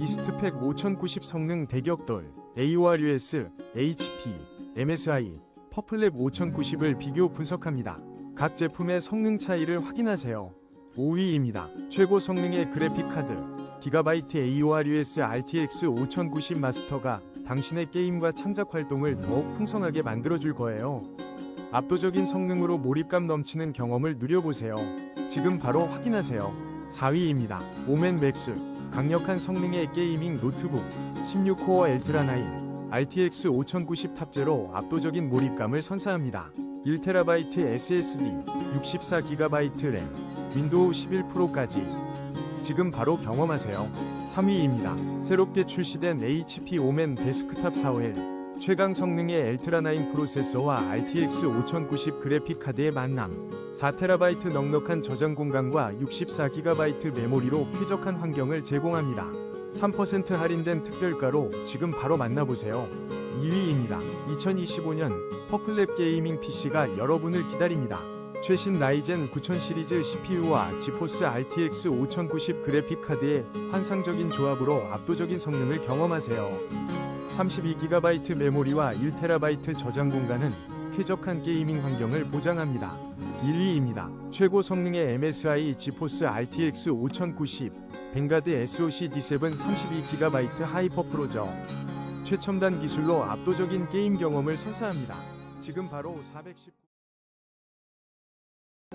이스트팩 5090 성능 대격돌, AORUS, HP, MSI, 퍼플랩 5090을 비교 분석합니다. 각 제품의 성능 차이를 확인하세요. 5위입니다. 최고 성능의 그래픽 카드, 기가바이트 AORUS RTX 5090 마스터가 당신의 게임과 창작 활동을 더욱 풍성하게 만들어줄 거예요. 압도적인 성능으로 몰입감 넘치는 경험을 누려보세요. 지금 바로 확인하세요. 4위입니다. 오멘 맥스 강력한 성능의 게이밍 노트북 16코어 엘트라 9 RTX 5090 탑재로 압도적인 몰입감을 선사합니다. 1TB SSD 64GB 램 윈도우 11 프로까지 지금 바로 경험하세요. 3위입니다. 새롭게 출시된 HP 오멘 데스크탑 4웰 최강 성능의 엘트라9 프로세서와 RTX 5090 그래픽 카드의 만남 4TB 넉넉한 저장 공간과 64GB 메모리로 쾌적한 환경을 제공합니다. 3% 할인된 특별가로 지금 바로 만나보세요. 2위입니다. 2025년 퍼플랩 게이밍 PC가 여러분을 기다립니다. 최신 라이젠 9000 시리즈 CPU와 지포스 RTX 5090 그래픽 카드의 환상적인 조합으로 압도적인 성능을 경험하세요. 32GB 메모리와 1TB 저장 공간은 쾌적한 게이밍 환경을 보장합니다. 1위입니다. 최고 성능의 MSI 지포스 RTX 5090 뱅가드 SoC D7 32GB 하이퍼 프로저 최첨단 기술로 압도적인 게임 경험을 선사합니다. 지금 바로 419